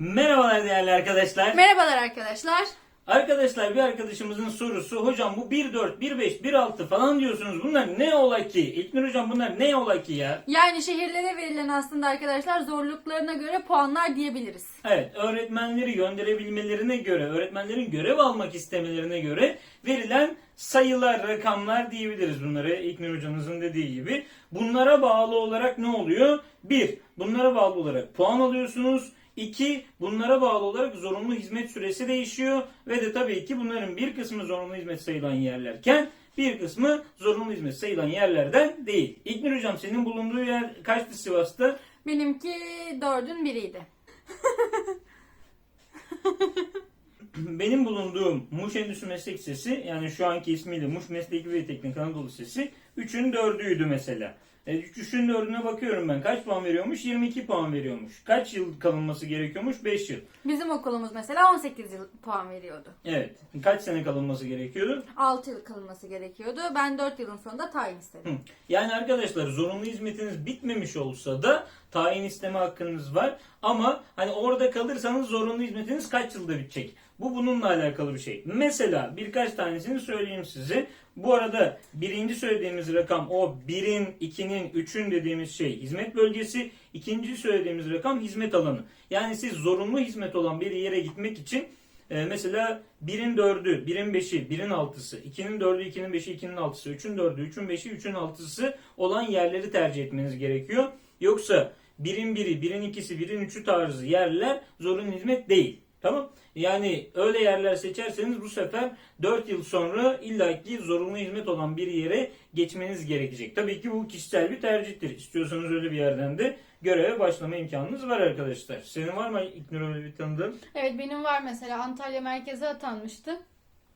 Merhabalar değerli arkadaşlar. Merhabalar arkadaşlar. Arkadaşlar bir arkadaşımızın sorusu hocam bu 1.4, 1.5, 1.6 falan diyorsunuz. Bunlar ne ola ki? İlknur hocam bunlar ne ola ki ya? Yani şehirlere verilen aslında arkadaşlar zorluklarına göre puanlar diyebiliriz. Evet öğretmenleri gönderebilmelerine göre, öğretmenlerin görev almak istemelerine göre verilen sayılar, rakamlar diyebiliriz bunları İlknur hocamızın dediği gibi. Bunlara bağlı olarak ne oluyor? 1. Bunlara bağlı olarak puan alıyorsunuz. 2. Bunlara bağlı olarak zorunlu hizmet süresi değişiyor. Ve de tabii ki bunların bir kısmı zorunlu hizmet sayılan yerlerken bir kısmı zorunlu hizmet sayılan yerlerden değil. İlknur hocam senin bulunduğu yer kaçtı Sivas'ta? Benimki dördün biriydi. Benim bulunduğum Muş Endüstri Meslek Lisesi yani şu anki ismiyle Muş Mesleki ve Teknik Anadolu Lisesi 3'ün 4'üydü mesela. E, 3'ün 4'üne bakıyorum ben. Kaç puan veriyormuş? 22 puan veriyormuş. Kaç yıl kalınması gerekiyormuş? 5 yıl. Bizim okulumuz mesela 18 yıl puan veriyordu. Evet. Kaç sene kalınması gerekiyordu? 6 yıl kalınması gerekiyordu. Ben 4 yılın sonunda tayin istedim. Hı. Yani arkadaşlar zorunlu hizmetiniz bitmemiş olsa da tayin isteme hakkınız var. Ama hani orada kalırsanız zorunlu hizmetiniz kaç yılda bitecek? Bu bununla alakalı bir şey. Mesela birkaç tanesini söyleyeyim size. Bu arada birinci söylediğimiz rakam o birin, ikinin, üçün dediğimiz şey hizmet bölgesi. İkinci söylediğimiz rakam hizmet alanı. Yani siz zorunlu hizmet olan bir yere gitmek için ee, mesela 1'in 4'ü, 1'in 5'i, 1'in 6'sı, 2'nin 4'ü, 2'nin 5'i, 2'nin 6'sı, 3'ün 4'ü, 3'ün 5'i, 3'ün 6'sı olan yerleri tercih etmeniz gerekiyor. Yoksa 1'in 1'i, 1'in 2'si, 1'in 3'ü tarzı yerler zorunlu hizmet değil. Tamam? Yani öyle yerler seçerseniz bu sefer 4 yıl sonra illaki zorunlu hizmet olan bir yere geçmeniz gerekecek. Tabii ki bu kişisel bir tercihtir. İstiyorsanız öyle bir yerden de göreve başlama imkanınız var arkadaşlar. Senin var mı İlknur öyle bir tanıdığın? Evet benim var mesela Antalya merkeze atanmıştı.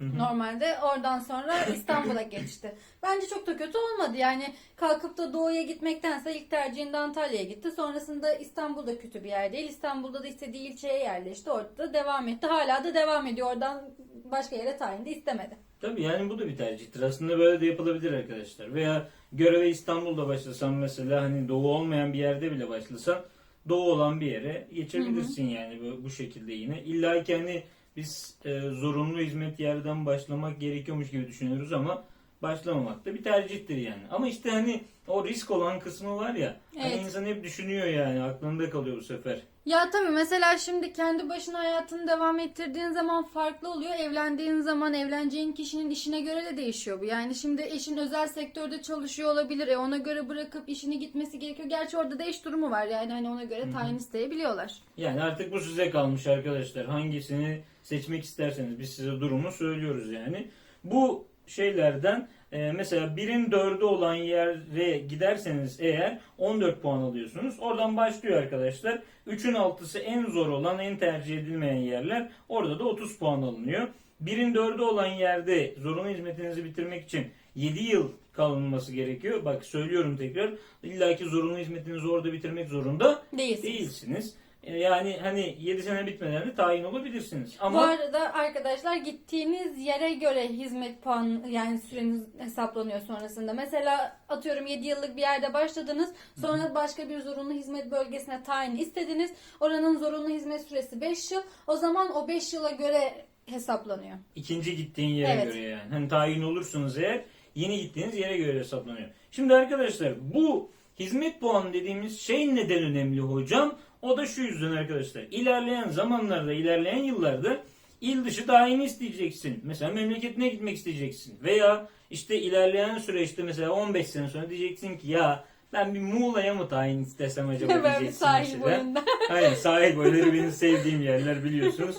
Normalde oradan sonra İstanbul'a geçti. Bence çok da kötü olmadı. Yani kalkıp da doğuya gitmektense ilk tercihinde Antalya'ya gitti. Sonrasında İstanbul'da kötü bir yer değil. İstanbul'da da istediği ilçeye yerleşti. Orada da devam etti. Hala da devam ediyor. Oradan başka yere tayin de istemedi. Tabii yani bu da bir tercihtir. Aslında böyle de yapılabilir arkadaşlar. Veya göreve İstanbul'da başlasan mesela hani doğu olmayan bir yerde bile başlasan doğu olan bir yere geçebilirsin yani bu, bu şekilde yine. İlla ki hani biz e, zorunlu hizmet yerden başlamak gerekiyormuş gibi düşünüyoruz ama başlamamak da bir tercihtir yani. Ama işte hani o risk olan kısmı var ya. Hani Evet. insan hep düşünüyor yani aklında kalıyor bu sefer. Ya tabii mesela şimdi kendi başına hayatını devam ettirdiğin zaman farklı oluyor. Evlendiğin zaman evleneceğin kişinin işine göre de değişiyor bu. Yani şimdi eşin özel sektörde çalışıyor olabilir. E ona göre bırakıp işini gitmesi gerekiyor. Gerçi orada da iş durumu var. Yani hani ona göre tayin isteyebiliyorlar. Yani artık bu size kalmış arkadaşlar. Hangisini seçmek isterseniz biz size durumu söylüyoruz yani. Bu şeylerden e, mesela birin dördü olan yere giderseniz eğer 14 puan alıyorsunuz. Oradan başlıyor arkadaşlar. 3'ün altısı en zor olan en tercih edilmeyen yerler. Orada da 30 puan alınıyor. Birin dördü olan yerde zorunlu hizmetinizi bitirmek için 7 yıl kalınması gerekiyor. Bak söylüyorum tekrar. İlla ki zorunlu hizmetinizi orada bitirmek zorunda Değilsiniz. değilsiniz. E, Yani hani 7 sene bitmeden de tayin olabilirsiniz. Ama Bu arada arkadaşlar gittiğiniz yere göre hizmet puan yani süreniz hesaplanıyor sonrasında. Mesela atıyorum 7 yıllık bir yerde başladınız. Sonra başka bir zorunlu hizmet bölgesine tayin istediniz. Oranın zorunlu hizmet süresi 5 yıl. O zaman o 5 yıla göre hesaplanıyor. ikinci gittiğin yere Evet. göre yani. Hani tayin olursunuz eğer yeni gittiğiniz yere göre hesaplanıyor. Şimdi arkadaşlar bu hizmet puanı dediğimiz şey neden önemli hocam? O da şu yüzden arkadaşlar. İlerleyen zamanlarda, ilerleyen yıllarda il dışı tayin isteyeceksin. Mesela memleketine gitmek isteyeceksin. Veya işte ilerleyen süreçte mesela 15 sene sonra diyeceksin ki ya ben bir Muğla'ya mı tayin istesem acaba ben diyeceksin sahil mesela. boyunda. Aynen sahil boyları benim sevdiğim yerler biliyorsunuz.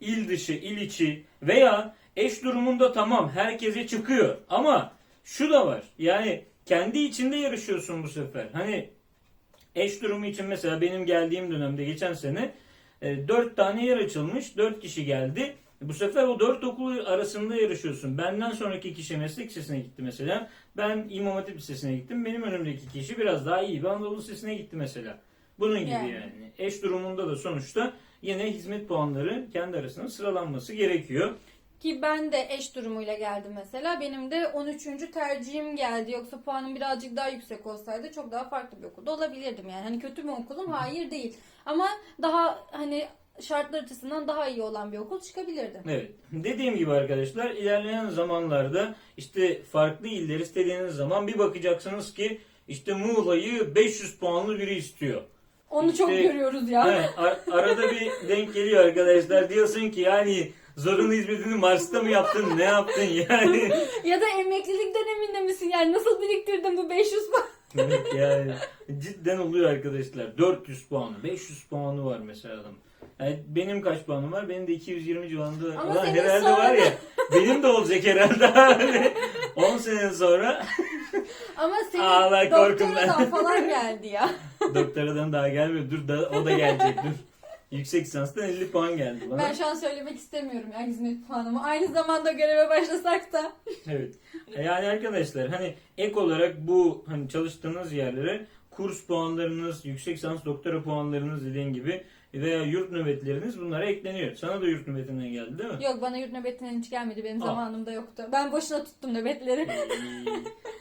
İl dışı, il içi veya eş durumunda tamam herkese çıkıyor ama şu da var. Yani kendi içinde yarışıyorsun bu sefer. Hani eş durumu için mesela benim geldiğim dönemde geçen sene 4 tane yer açılmış. 4 kişi geldi. Bu sefer o 4 okul arasında yarışıyorsun. Benden sonraki kişi meslek lisesine gitti mesela. Ben İmam Hatip Lisesi'ne gittim. Benim önümdeki kişi biraz daha iyi bir Anadolu Lisesi'ne gitti mesela. Bunun gibi Yani. yani. Eş durumunda da sonuçta yine hizmet puanları kendi arasında sıralanması gerekiyor. Ki ben de eş durumuyla geldim mesela. Benim de 13. tercihim geldi. Yoksa puanım birazcık daha yüksek olsaydı çok daha farklı bir okulda olabilirdim yani. Hani kötü mü okulum? Hayır değil. Ama daha hani şartlar açısından daha iyi olan bir okul çıkabilirdi. Evet. Dediğim gibi arkadaşlar ilerleyen zamanlarda işte farklı iller istediğiniz zaman bir bakacaksınız ki işte Muğla'yı 500 puanlı biri istiyor. Onu çok İşte- görüyoruz ya. Evet, ar- arada bir denk geliyor arkadaşlar. Diyorsun ki yani zorunlu hizmetini Mars'ta mı yaptın? Ne yaptın yani? Ya da emeklilik döneminde misin? Yani nasıl biriktirdin bu 500 puan? Yani cidden oluyor arkadaşlar. 400 puanı, 500 puanı var mesela adam. Yani benim kaç puanım var? Benim de 220 civarında. Ama Ulan senin herhalde sonra var ya. Benim de olacak herhalde. Hani 10 sene sonra Ama senin Ağlar doktoradan ben. falan geldi ya. doktoradan daha gelmiyor. Dur da o da gelecek dur. Yüksek lisanstan 50 puan geldi bana. Ben şu an söylemek istemiyorum ya hizmet puanımı. Aynı zamanda göreve başlasak da. Evet. E, Yani arkadaşlar hani ek olarak bu hani çalıştığınız yerlere kurs puanlarınız, yüksek lisans doktora puanlarınız dediğin gibi veya yurt nöbetleriniz bunlara ekleniyor. Sana da yurt nöbetinden geldi değil mi? Yok bana yurt nöbetinden hiç gelmedi. Benim Aa. zamanımda yoktu. Ben boşuna tuttum nöbetleri.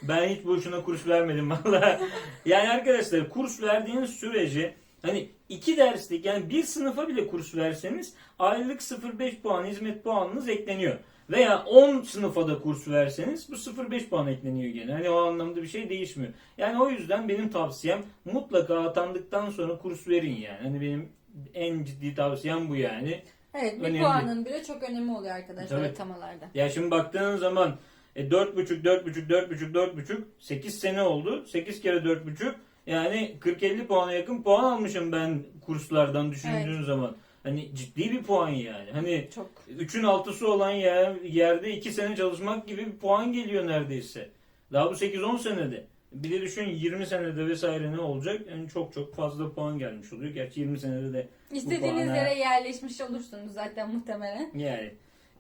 ben hiç boşuna kurs vermedim valla. Yani arkadaşlar kurs verdiğiniz sürece hani iki derslik yani bir sınıfa bile kurs verseniz aylık 0.5 puan hizmet puanınız ekleniyor. Veya 10 sınıfa da kurs verseniz bu 0.5 puan ekleniyor gene. Hani o anlamda bir şey değişmiyor. Yani o yüzden benim tavsiyem mutlaka atandıktan sonra kurs verin yani. Hani benim en ciddi tavsiyem bu yani. Evet bir Önemli. puanın bile çok önemi oluyor arkadaşlar Tabii. atamalarda. Ya şimdi baktığın zaman e, 4,5 4,5 4,5 4,5 8 sene oldu. 8 kere 4,5 yani 40-50 puana yakın puan almışım ben kurslardan düşündüğün zaman. Hani ciddi bir puan yani. Hani Çok. 3'ün altısı olan yer, yerde 2 sene çalışmak gibi bir puan geliyor neredeyse. Daha bu 8-10 senede. Bir de düşün 20 senede vesaire ne olacak? Yani çok çok fazla puan gelmiş oluyor. Gerçi 20 senede de İstediğiniz puana- yere yerleşmiş olursunuz zaten muhtemelen. Yani.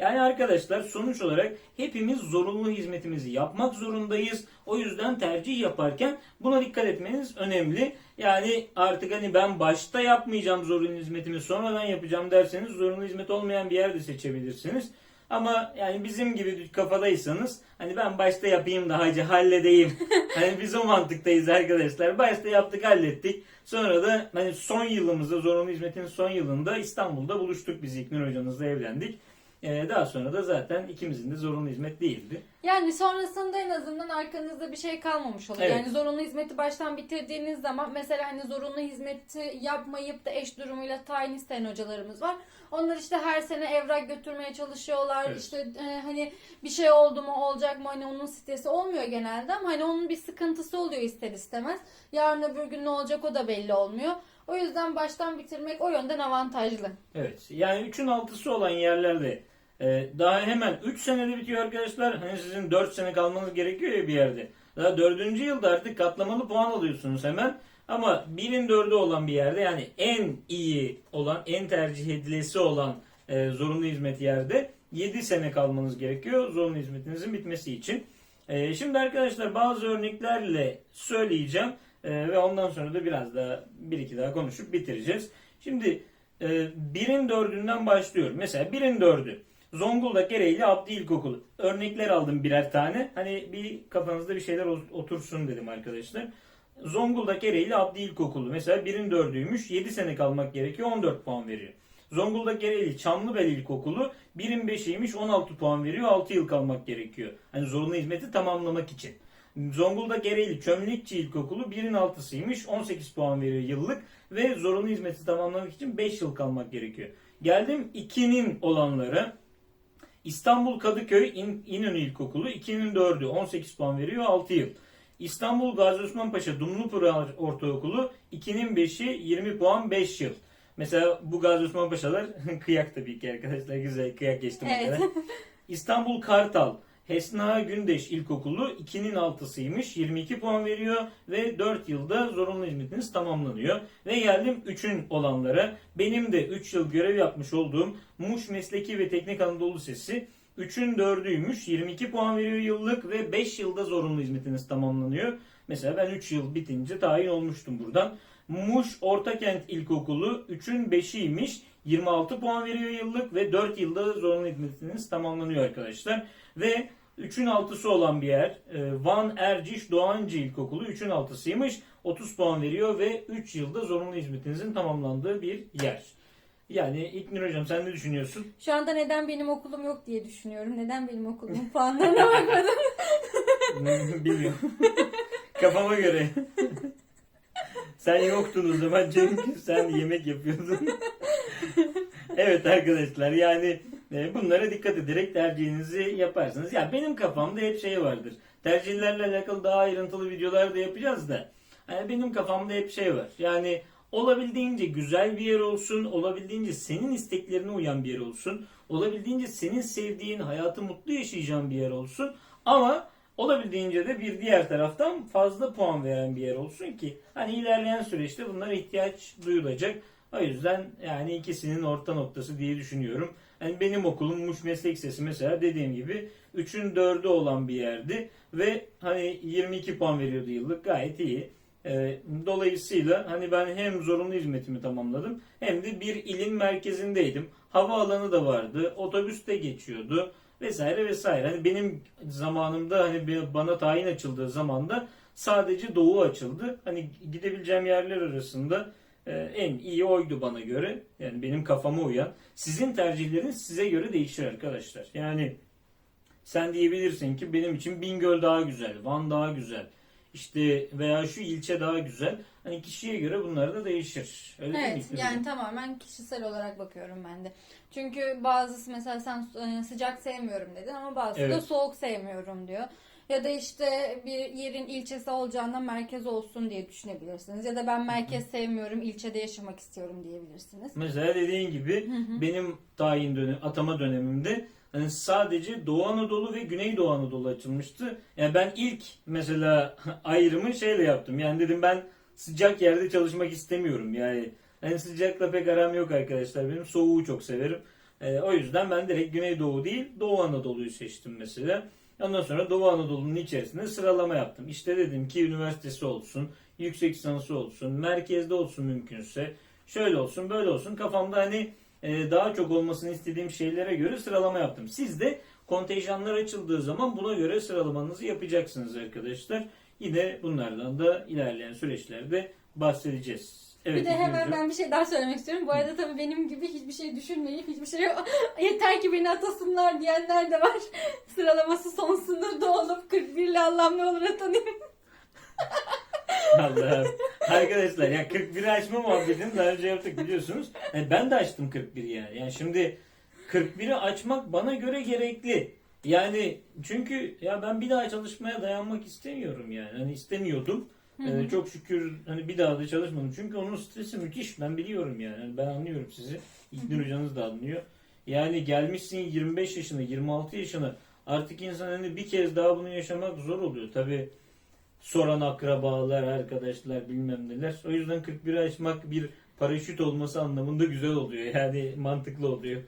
Yani arkadaşlar sonuç olarak hepimiz zorunlu hizmetimizi yapmak zorundayız. O yüzden tercih yaparken buna dikkat etmeniz önemli. Yani artık hani ben başta yapmayacağım zorunlu hizmetimi sonradan yapacağım derseniz zorunlu hizmet olmayan bir yer de seçebilirsiniz. Ama yani bizim gibi kafadaysanız hani ben başta yapayım da hacı halledeyim. hani biz o mantıktayız arkadaşlar. Başta yaptık hallettik. Sonra da hani son yılımızda zorunlu hizmetin son yılında İstanbul'da buluştuk biz İknur hocamızla evlendik. Ee, daha sonra da zaten ikimizin de zorunlu hizmet değildi. Yani sonrasında en azından arkanızda bir şey kalmamış oluyor. Evet. Yani zorunlu hizmeti baştan bitirdiğiniz zaman mesela hani zorunlu hizmeti yapmayıp da eş durumuyla tayin isteyen hocalarımız var. Onlar işte her sene evrak götürmeye çalışıyorlar. Evet. İşte e, hani bir şey oldu mu olacak mı hani onun stresi olmuyor genelde ama hani onun bir sıkıntısı oluyor ister istemez. Yarın öbür gün ne olacak o da belli olmuyor. O yüzden baştan bitirmek o yönden avantajlı. Evet. Yani 3'ün altısı olan yerlerde e, daha hemen 3 senede bitiyor arkadaşlar. Hani sizin 4 sene kalmanız gerekiyor ya bir yerde. Daha 4. yılda artık katlamalı puan alıyorsunuz hemen. Ama 1'in 4'ü olan bir yerde yani en iyi olan, en tercih edilesi olan e, zorunlu hizmet yerde 7 sene kalmanız gerekiyor zorunlu hizmetinizin bitmesi için. E, şimdi arkadaşlar bazı örneklerle söyleyeceğim E, ve ondan sonra da biraz daha bir iki daha konuşup bitireceğiz. Şimdi e, birin dördünden başlıyorum. Mesela birin dördü. Zonguldak Ereğli Abdi İlkokulu. Örnekler aldım birer tane. Hani bir kafanızda bir şeyler otursun dedim arkadaşlar. Zonguldak Ereğli Abdi İlkokulu. Mesela birin dördüymüş. 7 sene kalmak gerekiyor. 14 puan veriyor. Zonguldak Ereğli Çamlıbel İlkokulu. Birin beşiymiş. 16 puan veriyor. 6 yıl kalmak gerekiyor. Hani zorunlu hizmeti tamamlamak için. Zonguldak Ereğli Çömlekçi İlkokulu 1'in 6'sıymış. 18 puan veriyor yıllık ve zorunlu hizmeti tamamlamak için 5 yıl kalmak gerekiyor. Geldim 2'nin olanlara. İstanbul Kadıköy İn- İnönü İlkokulu 2'nin 4'ü 18 puan veriyor 6 yıl. İstanbul Gazi Osman Paşa Dumlupınar Ortaokulu 2'nin 5'i 20 puan 5 yıl. Mesela bu Gazi Osman Paşalar kıyak tabii ki arkadaşlar güzel kıyak geçtim Evet. İstanbul Kartal Hesna Gündeş İlkokulu 2'nin 6'sıymış 22 puan veriyor ve 4 yılda zorunlu hizmetiniz tamamlanıyor. Ve geldim 3'ün olanlara. Benim de 3 yıl görev yapmış olduğum Muş Mesleki ve Teknik Anadolu Lisesi 3'ün 4'üymüş 22 puan veriyor yıllık ve 5 yılda zorunlu hizmetiniz tamamlanıyor. Mesela ben 3 yıl bitince tayin olmuştum buradan. Muş Ortakent İlkokulu 3'ün 5'iymiş 26 puan veriyor yıllık ve 4 yılda zorunlu hizmetiniz tamamlanıyor arkadaşlar. Ve 3'ün 6'sı olan bir yer e, Van Erciş Doğancı İlkokulu 3'ün 6'sıymış 30 puan veriyor ve 3 yılda zorunlu hizmetinizin tamamlandığı bir yer. Yani İlknur Hocam sen ne düşünüyorsun? Şu anda neden benim okulum yok diye düşünüyorum. Neden benim okulumun puanlarına bakmadım. Bilmiyorum. Kafama göre. sen yoktun o zaman çünkü sen yemek yapıyordun. evet arkadaşlar yani bunlara dikkat ederek tercihinizi yaparsınız. Ya benim kafamda hep şey vardır. Tercihlerle alakalı daha ayrıntılı videolar da yapacağız da. Yani benim kafamda hep şey var. Yani olabildiğince güzel bir yer olsun, olabildiğince senin isteklerine uyan bir yer olsun, olabildiğince senin sevdiğin, hayatı mutlu yaşayacağın bir yer olsun. Ama olabildiğince de bir diğer taraftan fazla puan veren bir yer olsun ki hani ilerleyen süreçte bunlara ihtiyaç duyulacak. O yüzden yani ikisinin orta noktası diye düşünüyorum. Yani benim okulum Muş Meslek Lisesi mesela dediğim gibi 3'ün 4'ü olan bir yerdi ve hani 22 puan veriyordu yıllık gayet iyi. Ee, dolayısıyla hani ben hem zorunlu hizmetimi tamamladım hem de bir ilin merkezindeydim. Havaalanı da vardı, otobüs de geçiyordu vesaire vesaire. Hani benim zamanımda hani bana tayin açıldığı zamanda sadece doğu açıldı. Hani gidebileceğim yerler arasında en iyi oydu bana göre. Yani benim kafama uyan. Sizin tercihleriniz size göre değişir arkadaşlar. Yani sen diyebilirsin ki benim için Bingöl daha güzel, Van daha güzel. İşte veya şu ilçe daha güzel. Hani kişiye göre bunlar da değişir. Öyle değil mi Evet yani tamamen kişisel olarak bakıyorum ben de. Çünkü bazısı mesela sen e, sıcak sevmiyorum dedin ama bazısı da Evet. soğuk sevmiyorum diyor. Ya da işte bir yerin ilçesi olacağından merkez olsun diye düşünebilirsiniz. Ya da ben merkez sevmiyorum, ilçede yaşamak istiyorum diyebilirsiniz. Mesela dediğin gibi benim tayin dönem, atama dönemimde hani sadece Doğu Anadolu ve Güneydoğu Anadolu açılmıştı. Yani ben ilk mesela ayrımı şeyle yaptım. Yani dedim ben sıcak yerde çalışmak istemiyorum. Yani hani sıcakla pek aram yok arkadaşlar. Benim soğuğu çok severim. Ee, o yüzden ben direkt Güneydoğu değil Doğu Anadolu'yu seçtim mesela. Ondan sonra Doğu Anadolu'nun içerisinde sıralama yaptım. İşte dedim ki üniversitesi olsun, yüksek lisansı olsun, merkezde olsun mümkünse. Şöyle olsun, böyle olsun. Kafamda hani e, daha çok olmasını istediğim şeylere göre sıralama yaptım. Siz de kontenjanlar açıldığı zaman buna göre sıralamanızı yapacaksınız arkadaşlar. Yine bunlardan da ilerleyen süreçlerde bahsedeceğiz. Evet, bir de hemen Hocam. ben bir şey daha söylemek istiyorum. Bu arada tabii benim gibi hiçbir şey düşünmeyip hiçbir şey yeter ki beni atasınlar diyenler de var. Sıralaması son sınırda olup 41 ile Allah'ım ne olur atanayım. Allah'ım. Arkadaşlar ya 41'i açma muhabbetini daha önce yaptık biliyorsunuz. Yani ben de açtım 41'i yani. Yani şimdi 41'i açmak bana göre gerekli. Yani çünkü ya ben bir daha çalışmaya dayanmak istemiyorum yani. Hani istemiyordum. Ee, çok şükür hani bir daha da çalışmadım. Çünkü onun stresi müthiş. Ben biliyorum yani. Hani ben anlıyorum sizi. İlknur hocanız da anlıyor. Yani gelmişsin 25 yaşına, 26 yaşına. Artık insan hani bir kez daha bunu yaşamak zor oluyor. Tabii soran akrabalar, arkadaşlar bilmem neler. O yüzden 41'i açmak bir paraşüt olması anlamında güzel oluyor. Yani mantıklı oluyor.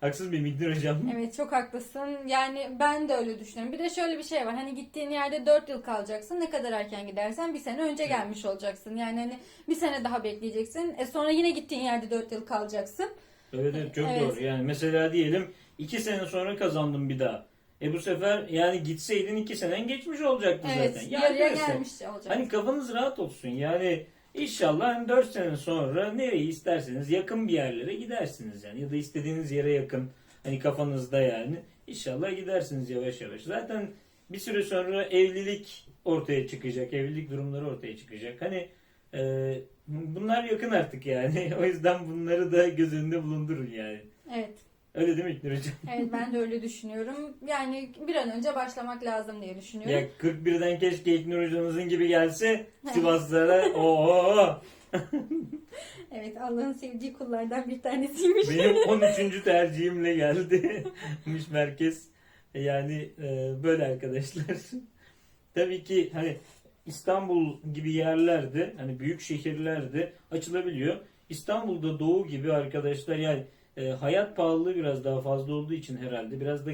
Haksız mıyım İlknur hocam? Evet çok haklısın. Yani ben de öyle düşünüyorum. Bir de şöyle bir şey var. Hani gittiğin yerde 4 yıl kalacaksın. Ne kadar erken gidersen bir sene önce gelmiş olacaksın. Yani hani bir sene daha bekleyeceksin. E sonra yine gittiğin yerde 4 yıl kalacaksın. Evet evet çok Evet. doğru. Yani mesela diyelim 2 sene sonra kazandım bir daha. E bu sefer yani gitseydin 2 senen geçmiş olacaktı Evet zaten. Ya yarıya gelmiş olacak. Hani kafanız rahat olsun. Yani inşallah hani 4 sene sonra nereyi isterseniz yakın bir yerlere gidersiniz yani. Ya da istediğiniz yere yakın hani kafanızda yani. İnşallah gidersiniz yavaş yavaş. Zaten bir süre sonra evlilik ortaya çıkacak. Evlilik durumları ortaya çıkacak. Hani e, bunlar yakın artık yani. O yüzden bunları da göz önünde bulundurun yani. Evet. Öyle değil mi Hocam? Evet ben de öyle düşünüyorum. Yani bir an önce başlamak lazım diye düşünüyorum. Ya 41'den keşke İlknur Hocamızın gibi gelse Sivaslara. Oo. Evet Allah'ın sevdiği kullardan bir tanesiymiş. Benim 13. tercihimle geldi. Mış merkez. Yani e, böyle arkadaşlar. Tabii ki hani İstanbul gibi yerlerde hani büyük şehirlerde açılabiliyor. İstanbul'da doğu gibi arkadaşlar yani e, hayat pahalılığı biraz daha fazla olduğu için herhalde biraz da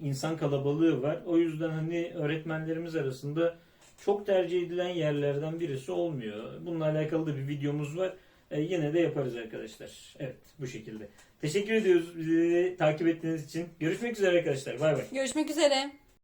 insan kalabalığı var. O yüzden hani öğretmenlerimiz arasında çok tercih edilen yerlerden birisi olmuyor. Bununla alakalı da bir videomuz var. E, yine de yaparız arkadaşlar. Evet bu şekilde. Teşekkür ediyoruz bizi takip ettiğiniz için. Görüşmek üzere arkadaşlar. Bay bay. Görüşmek üzere.